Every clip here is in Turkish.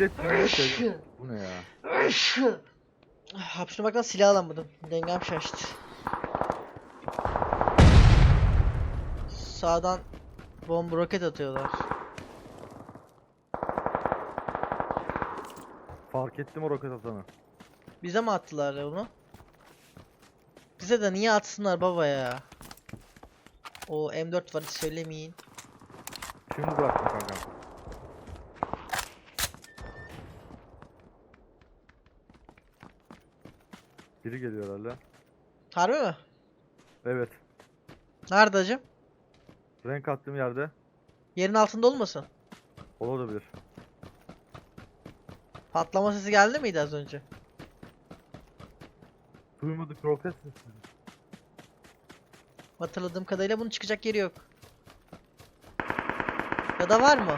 millet millet. Bu ne ya? Hapşırmaktan silah alamadım. Dengem şaştı. Sağdan bomba roket atıyorlar. Fark ettim o roket atanı. Bize mi attılar ya bunu? Bize de niye atsınlar baba ya? O M4 var söylemeyin. Şimdi bıraktım kanka. Biri geliyor herhalde. Harbi mi? Evet. Nerede acım? Renk attığım yerde. Yerin altında olmasın? Olabilir. Patlama sesi geldi miydi az önce? Duymadık roket sesi. Hatırladığım kadarıyla bunun çıkacak yeri yok. Ya da var mı?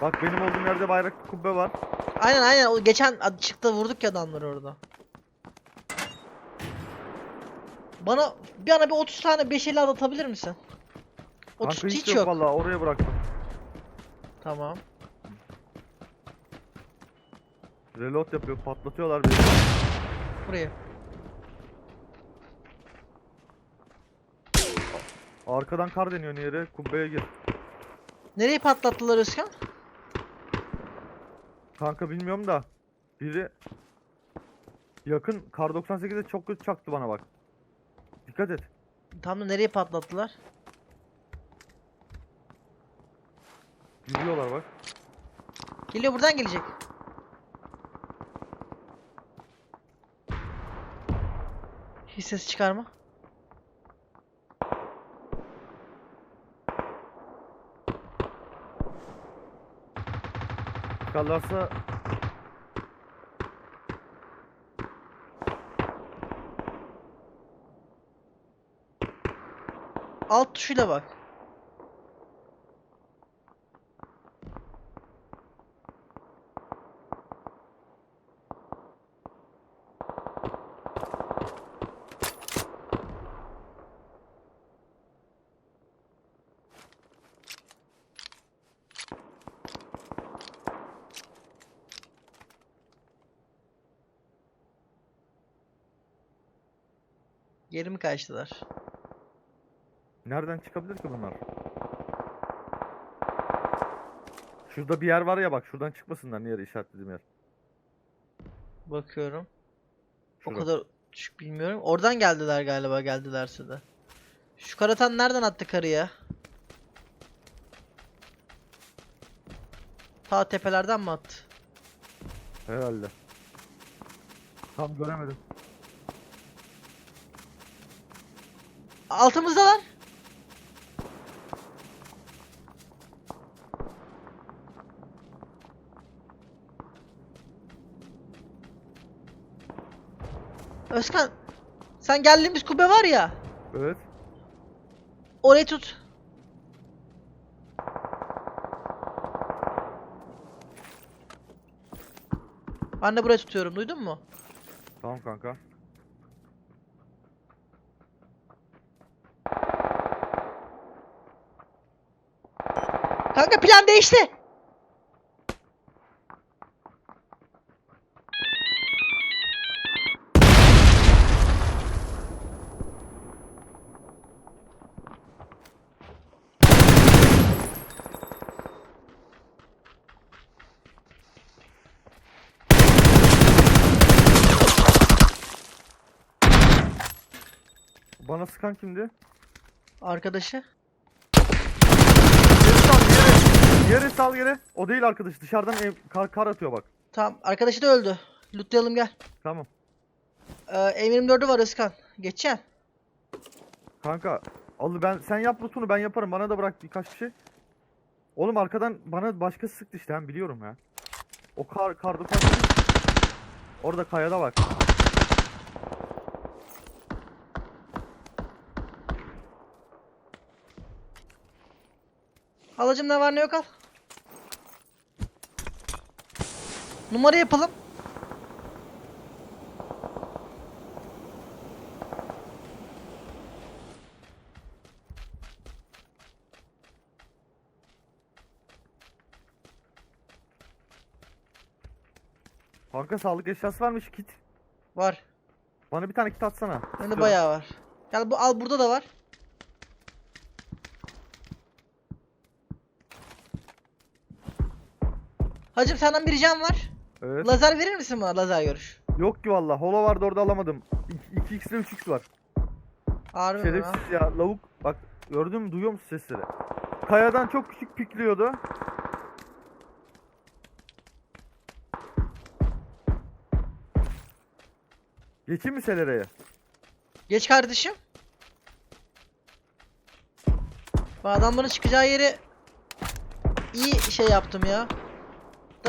Bak benim olduğum yerde bayraklı kubbe var. Aynen aynen o geçen ad- çıktı vurduk ya adamları orada. Bana bir ana bir 30 tane 5 50 atabilir misin? 30 Kanka hiç, yok, yok. vallahi oraya bıraktım. Tamam. Reload yapıyor patlatıyorlar beni. Buraya. Arkadan kar deniyor yere kubbeye gir. Nereyi patlattılar Özkan? Kanka bilmiyorum da biri yakın kar 98'de çok kötü çaktı bana bak. Dikkat et. Tam da nereye patlattılar? Yürüyorlar bak. Geliyor buradan gelecek. Hiç ses çıkarma. Çıkarlarsa Alt tuşuyla bak. Geri mi kaçtılar? Nereden çıkabilir ki bunlar? Şurada bir yer var ya bak şuradan çıkmasınlar niye işaretlediğim yer. Bakıyorum. O Şura. kadar düşük bilmiyorum. Oradan geldiler galiba geldilerse de. Şu karatan nereden attı karıya? Ta tepelerden mi attı? Herhalde. Tam göremedim. Altımızdalar. Özkan sen geldiğimiz kubbe var ya Evet. orayı tut. Ben de burayı tutuyorum duydun mu? Tamam kanka. Kanka plan değişti. Bana sıkan kimdi? Arkadaşı. Yere sal yere. Yere sal yere. O değil arkadaş dışarıdan ev, kar, kar atıyor bak. Tamam arkadaşı da öldü. Lootlayalım gel. Tamam. Ee, M24'ü var Özkan. Geçeceksin. Kanka al ben sen yap lootunu ben yaparım. Bana da bırak birkaç bir şey. Oğlum arkadan bana başkası sıktı işte ben biliyorum ya. O kar kar dokuz. Orada kayada bak. Halacım ne var ne yok al. Numara yapalım. Kanka sağlık eşyası varmış kit. Var. Bana bir tane kit atsana. Bende bayağı var. Gel bu al burada da var. Hacım senden bir ricam var. Evet. Lazer verir misin bana lazer görüş? Yok ki valla. Holo vardı orada alamadım. 2x ile 3x var. Harbi mi lan? Şerefsiz ya. Lavuk. Bak gördün mü duyuyor musun sesleri? Kayadan çok küçük pikliyordu. Geçeyim mi selereye? Geç kardeşim. Bu adamların çıkacağı yeri iyi şey yaptım ya.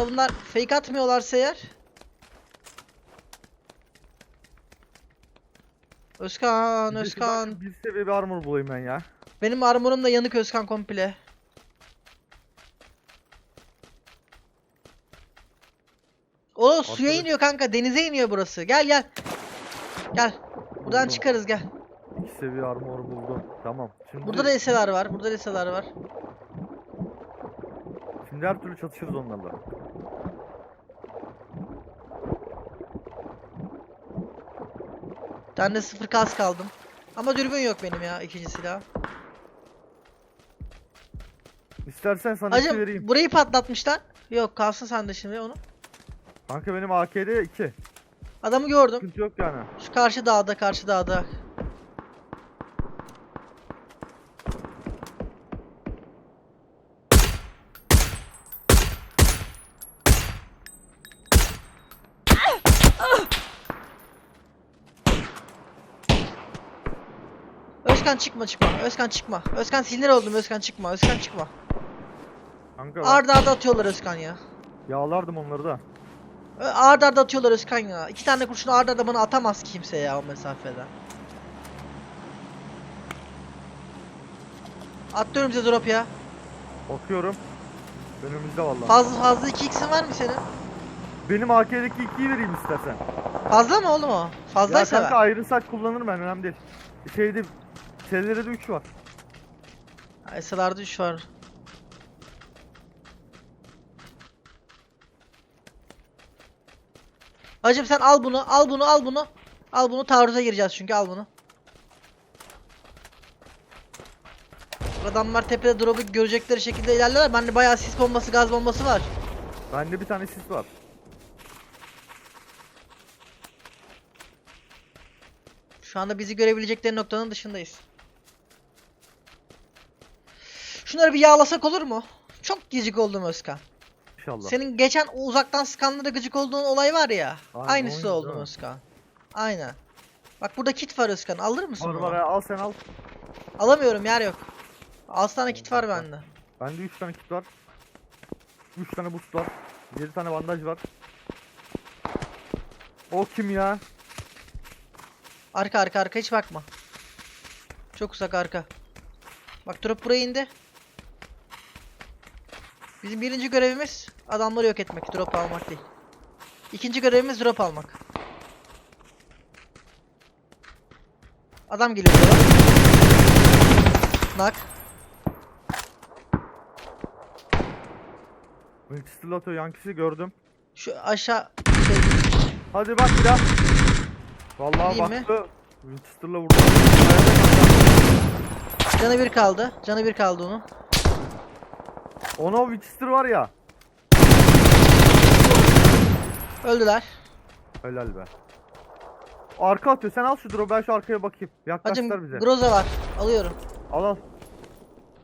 Da bunlar fake atmıyorlarsa eğer. Özkan, Özkan. Bir seviye bir armor bulayım ben ya. Benim armorum da yanık Özkan komple. O suya iniyor kanka, denize iniyor burası. Gel gel. Gel. Buradan Buldum. çıkarız gel. İki seviye armor buldum. Tamam. Şimdi, Burada da SLR var. Burada da SLR var. Şimdi her türlü çatışırız onlarla. Tane de sıfır kas kaldım. Ama dürbün yok benim ya ikinci silah. İstersen sana iki Hacım vereyim. burayı patlatmışlar. Yok kalsın sen de şimdi onu. Kanka benim AK'de 2. Adamı gördüm. Sıkıntı yok yani. Şu karşı dağda karşı dağda. Özkan çıkma çıkma. Özkan çıkma. Özkan sinir oldum. Özkan çıkma. Özkan çıkma. Kanka ben Arda arda atıyorlar Özkan ya. yağlardım onları da. Ö- Arda arda atıyorlar Özkan ya. İki tane kurşunu arda arda bana atamaz kimse ya o mesafeden. Atlıyorum size drop ya. Bakıyorum. Önümüzde vallahi. Fazla fazla 2x'in var mı senin? Benim AK'deki 2'yi vereyim istersen. Fazla mı oğlum o? Ya Fazlaysa kanka ver. ayrılsak kullanırım ben önemli değil. Şeyde Sellere de 3 var. SLR'da 3 var. Hacım sen al bunu, al bunu, al bunu. Al bunu taarruza gireceğiz çünkü al bunu. Adamlar tepede drop'u görecekleri şekilde ilerliyorlar. Bende bayağı sis bombası, gaz bombası var. Bende bir tane sis var. Şu anda bizi görebilecekleri noktanın dışındayız. Şunları bir yağlasak olur mu? Çok gecik oldum Özkan. İnşallah. Senin geçen uzaktan skanlara gıcık olduğun olay var ya. Aynen, aynısı oldum? Özkan. Aynen. Bak burada kit var Özkan. Alır mısın Var var al sen al. Alamıyorum yer yok. 6 tane kit var bende. Bende 3 tane kit var. 3 tane boost var. 7 tane bandaj var. O kim ya? Arka arka arka hiç bakma. Çok uzak arka. Bak drop buraya indi. Bizim birinci görevimiz adamları yok etmek, drop almak değil. İkinci görevimiz drop almak. Adam geliyor. Nak. Winchester atıyor yankisi gördüm. Şu aşağı şey, Hadi bak bir daha. Vallahi Gideyim mi? baktı. Winchester'la vurdu. Canı bir kaldı. Canı bir kaldı onun. Ona o var ya. Öldüler. Helal be. Arka atıyor. Sen al şu drop'u ben şu arkaya bakayım. Hacım Yaklaştılar bize. Groza var. Alıyorum. Al al.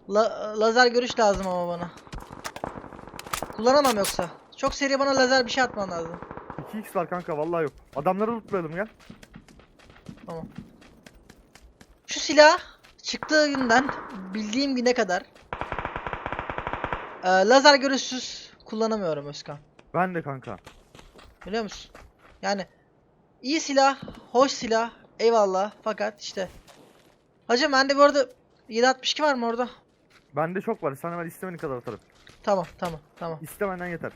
La- lazer görüş lazım ama bana. Kullanamam yoksa. Çok seri bana lazer bir şey atman lazım. 2x var kanka vallahi yok. Adamları lootlayalım gel. Tamam. Şu silah çıktığı günden bildiğim güne kadar e, lazer görüşsüz kullanamıyorum Özkan. Ben de kanka. Biliyor musun? Yani iyi silah, hoş silah, eyvallah fakat işte. Hacım bende bu arada 762 var mı orada? Bende çok var. Sana ben istemeni kadar atarım. Tamam tamam tamam. İstemenden yeter.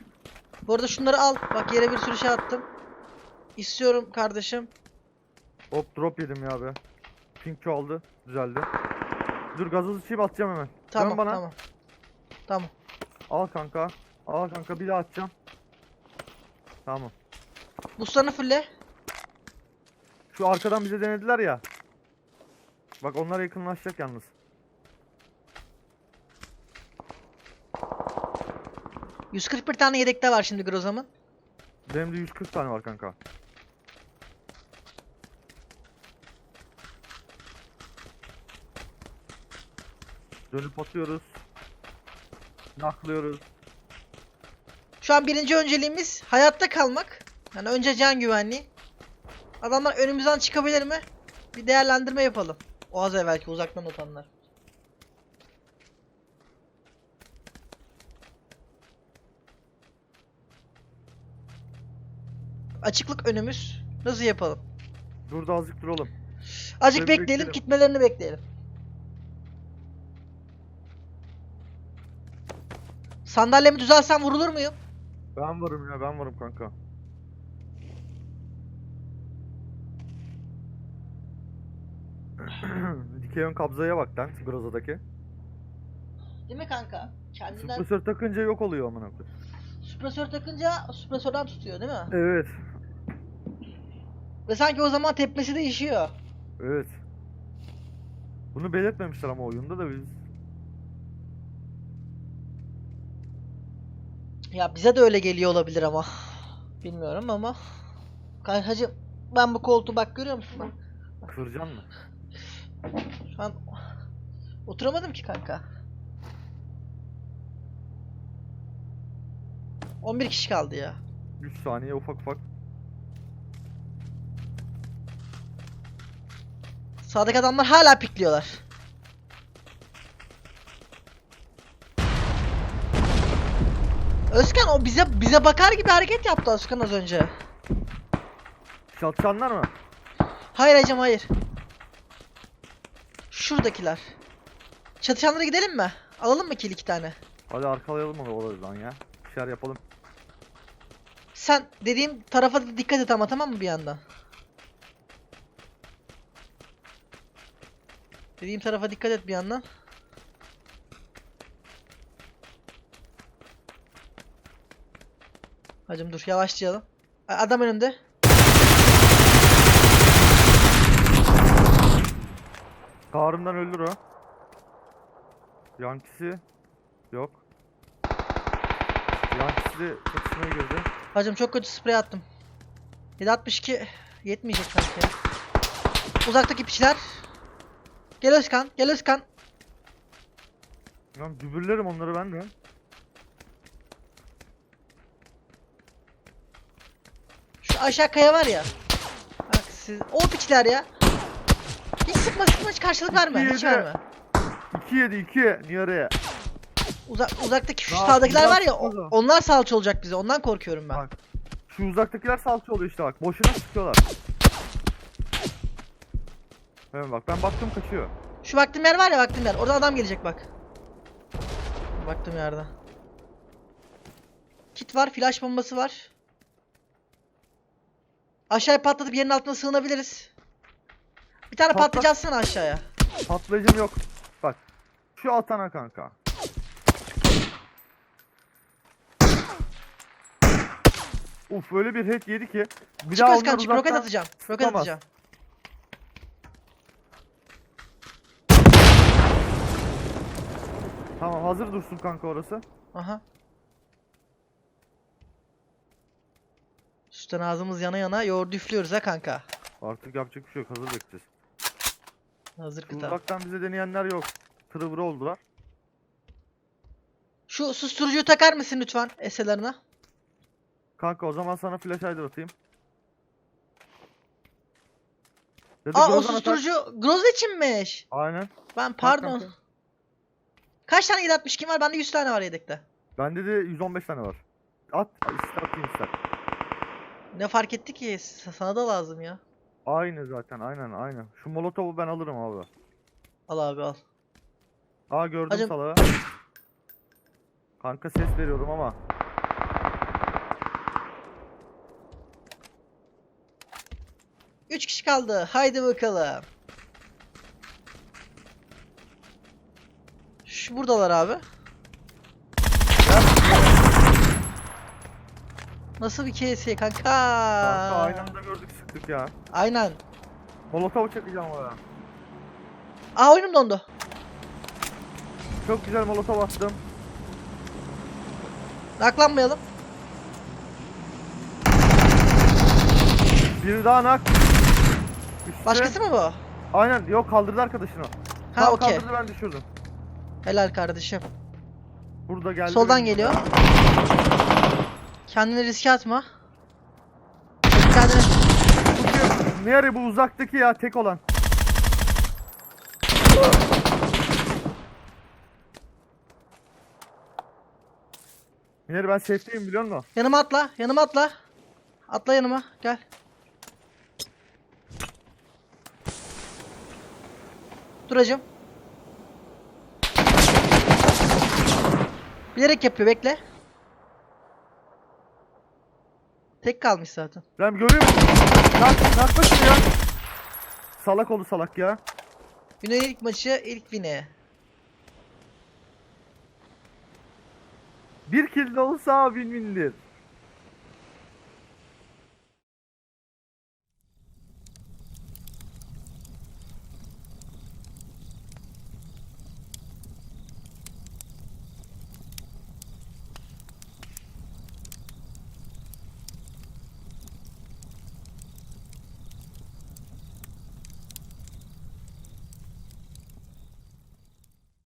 Bu arada şunları al. Bak yere bir sürü şey attım. İstiyorum kardeşim. Hop drop yedim ya be. Pink çoğaldı. Düzeldi. Dur gazoz içeyim atacağım hemen. Dön Tamam bana. tamam. Tamam. Al kanka. Al kanka bir daha atacağım. Tamam. Buslarını fulle. Şu arkadan bize denediler ya. Bak onlar yakınlaşacak yalnız. bir tane yedekte var şimdi Grozam'ın. Benim de 140 tane var kanka. Dönüp atıyoruz. Naklıyoruz. Şu an birinci önceliğimiz hayatta kalmak. Yani önce can güvenliği. Adamlar önümüzden çıkabilir mi? Bir değerlendirme yapalım. O az evvelki uzaktan atanlar. Açıklık önümüz. Nasıl yapalım? Burada azıcık duralım. Azıcık bekleyelim, beklerim. gitmelerini bekleyelim. Sandalyemi düzelsem vurulur muyum? Ben varım ya ben varım kanka. Dikey ön kabzaya bak lan Groza'daki. Değil mi kanka? Kendinden Süpresör takınca yok oluyor amına koyayım. süpresör takınca süpresörden tutuyor değil mi? Evet. Ve sanki o zaman tepmesi değişiyor. Evet. Bunu belirtmemişler ama oyunda da biz. Ya bize de öyle geliyor olabilir ama. Bilmiyorum ama. Kankacım ben bu koltuğu bak görüyor musun? Bak. Kıracaksın mı? Şu an oturamadım ki kanka. 11 kişi kaldı ya. 3 saniye ufak ufak. Sağdaki adamlar hala pikliyorlar. Özkan o bize bize bakar gibi hareket yaptı Özkan az önce. Çatışanlar mı? Hayır Ecem hayır. Şuradakiler. Çatışanlara gidelim mi? Alalım mı kill iki tane? Hadi arkalayalım onu oradan ya. Bir şeyler yapalım. Sen dediğim tarafa da dikkat et ama tamam mı bir yandan? Dediğim tarafa dikkat et bir yandan. Hacım dur yavaşlayalım. Adam önümde. Karımdan öldür o. Yankisi yok. Yankisi de çatışmaya girdi. Hacım çok kötü sprey attım. 762 yetmeyecek sanki ya. Uzaktaki piçler. Gel Özkan, gel Özkan. Lan dübürlerim onları ben de. Aşağı kaya var ya. Bak siz o piçler ya. Hiç sıkma sıkma hiç karşılık verme. Hiç verme. 2 yedi 2 Niye Uzak, uzaktaki şu sağdakiler var ya o- onlar salça olacak bize. Ondan korkuyorum ben. Bak. Şu uzaktakiler salça oluyor işte bak. Boşuna sıkıyorlar. Evet bak ben baktım kaçıyor. Şu baktığım yer var ya baktığım yer. Oradan adam gelecek bak. Baktığım yerde. Kit var, flash bombası var. Aşağıya patlatıp yerin altına sığınabiliriz. Bir tane Patlat. patlayıcı atsana aşağıya. Patlayıcım yok. Bak. Şu atana kanka. Uf öyle bir head yedi ki. Bir Çık daha Özkan çık roket uzaktan atacağım. Roket sıkamaz. atacağım. Tamam hazır dursun kanka orası. Aha. Üstten ağzımız yana yana yoğurdu üflüyoruz ha kanka. Artık yapacak bir şey yok hazır bekleyeceğiz. Hazır kıta. Uzaktan bize deneyenler yok. Tırıvırı oldular. Şu susturucuyu takar mısın lütfen eselerine? Kanka o zaman sana flash hider atayım. Ya da Aa o Grozan atar. susturucu Groza içinmiş. Aynen. Ben pardon. kanka. Kaç tane 762 var? Bende 100 tane var yedekte. Bende de 115 tane var. At. ister atayım ister. Ne fark etti ki? Sana da lazım ya. Aynı zaten aynen aynen. Şu molotovu ben alırım abi. Al abi al. Aa gördüm Hacım- salağı. Kanka ses veriyorum ama. Üç kişi kaldı. Haydi bakalım. Şu buradalar abi. Nasıl bir KS kanka? Kanka aynı anda gördük sıktık ya. Aynen. Molotov çakacağım oraya. Aa oyunum dondu. Çok güzel molotov attım. Naklanmayalım. Bir daha nak. Üstüne- Başkası mı bu? Aynen yok kaldırdı arkadaşını. Ha Tam okey. Kaldırdı ben düşürdüm. Helal kardeşim. Burada geldi. Soldan geliyor. Kendini riske atma. Kendini... Ne yarı bu uzaktaki ya tek olan. Mineri ben safe'teyim biliyor musun? Yanıma atla. Yanıma atla. Atla yanıma. Gel. Duracım. Bilerek yapıyor bekle. Tek kalmış zaten. Ben görüyor musun? Nak, naklaşın ya. Salak oldu salak ya. Güney ilk maçı ilk wine. Bir kill de olsa win win'dir.